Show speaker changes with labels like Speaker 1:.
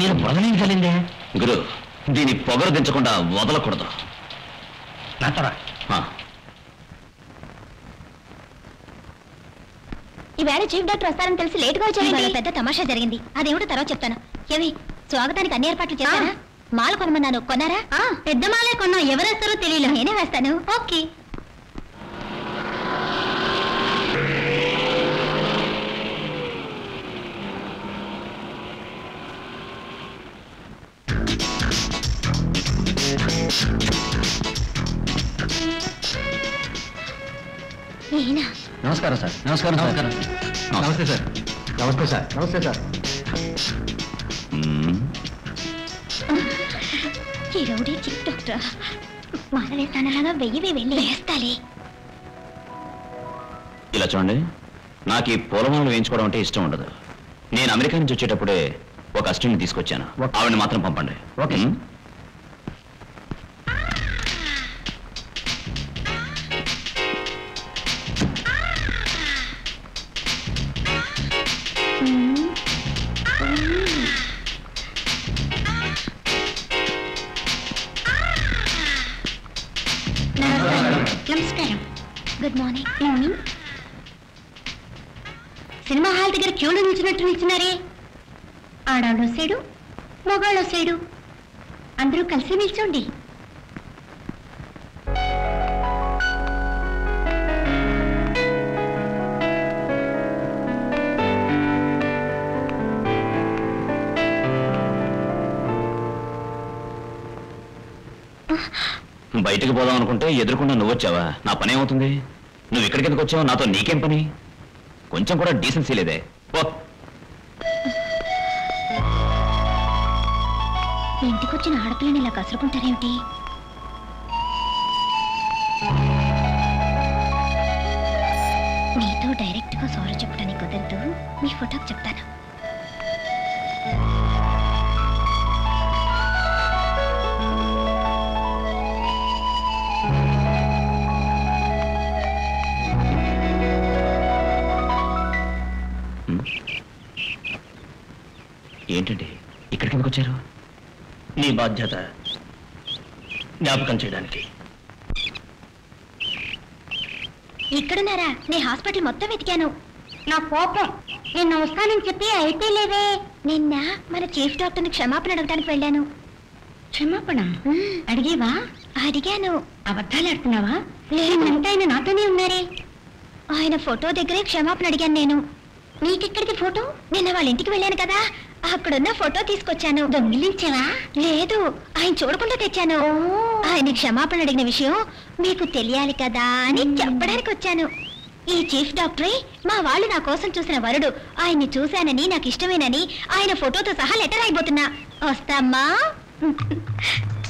Speaker 1: మీద బురదనేం కలిందే
Speaker 2: గురు దీని పొగరు దించకుండా వదలకూడదు
Speaker 1: నాతోరా
Speaker 3: ఈవేళ చీఫ్ డాక్టర్ వస్తారని తెలిసి లేటుగా వచ్చాను పెద్ద తమాషా జరిగింది. అదేమిటో తర్వాత చెప్తాను. ఏవి స్వాగతానికి అన్ని ఏర్పాట్లు చేశారా? మాల కొనమన్నాను. కొన్నారా? పెద్ద మాలే కొన్నా. ఎవరేస్తారో తెలియదు నేనే వేస్తాను. ఓకే.
Speaker 1: నమస్కారం సార్. నమస్కారం నమస్కారం. నమస్తే సార్. నమస్తే సార్. నమస్తే సార్.
Speaker 3: ఈ రౌడీ చీఫ్ డాక్టర్ మాల వేస్తానలాగా వెయ్యి వెళ్ళి వేస్తాలి.
Speaker 2: ఇలా చూడండి. నాకు ఈ పూలమాలలు వేయించుకోవడం అంటే ఇష్టం ఉండదు. నేను అమెరికా నుంచి వచ్చేటప్పుడే ఒక అసిస్టెంట్ తీసుకొచ్చాను. ఆవిడని మాత్రం పంపండి.
Speaker 1: ఓకే.
Speaker 3: నమస్కారం. Good morning morning cinema hall దగ్గర క్యూలో నిల్చున్నట్టు నిల్చున్నారే. ఆడాళ్ళు వస్తాడు మగాళ్ళు వస్తాడు. అందరూ కలిసి నిల్చోండి.
Speaker 2: బయటకు పోదాం అనుకుంటే ఎదురుకుండా నువ్వు వచ్చావా నా పని ఏమవుతుంది? నువ్వు ఇక్కడికి ఎందుకు వచ్చావు? నాతో నీకేం పని? కొంచెం కూడా డీసెన్సీ లేదే. ఓ
Speaker 3: ఇంటికి వచ్చిన ఆడపిల్లని ఇలా కసురుకుంటారేమిటి? నీతో డైరెక్ట్గా సారీ చెప్పడానికి కుదరదు. మీ ఫోటోకి చెప్తాను.
Speaker 2: ఏంటండి? ఇక్కడికి ఎందుకు వచ్చారు?
Speaker 1: నీ బాధ్యత జ్ఞాపకం చేయడానికి.
Speaker 3: ఇక్కడున్నారా? నేను హాస్పిటల్ మొత్తం వెతికాను. నా కోపం. నిన్న వస్తానని చెప్పి అయితే లేవే నిన్న మన చీఫ్ డాక్టర్ని క్షమాపణ అడగడానికి వెళ్ళాను. క్షమాపణ? అడిగేవా? అడిగాను. అబద్ధాలు ఆడుతున్నావా? లేదంటే ఆయన నాతోనే ఉన్నారే? ఆయన ఫోటో దగ్గరే క్షమాపణ అడిగాను నేను. నీకెక్కడికి ఫోటో? నిన్న వాళ్ళ ఇంటికి వెళ్ళాను కదా. అక్కడున్న ఫోటో తీసుకొచ్చాను. దొంగిలించావా? లేదు. ఆయన చూడకుండా తెచ్చాను. ఆయన క్షమాపణ అడిగిన విషయం మీకు తెలియాలి కదా అని చెప్పడానికి వచ్చాను. ఈ చీఫ్ డాక్టరే మా వాళ్ళు నా కోసం చూసిన వరుడు. ఆయన్ని చూశానని నాకు ఇష్టమేనని ఆయన ఫోటోతో సహా లెటర్ అయిపోతున్నా వస్తామ్మా.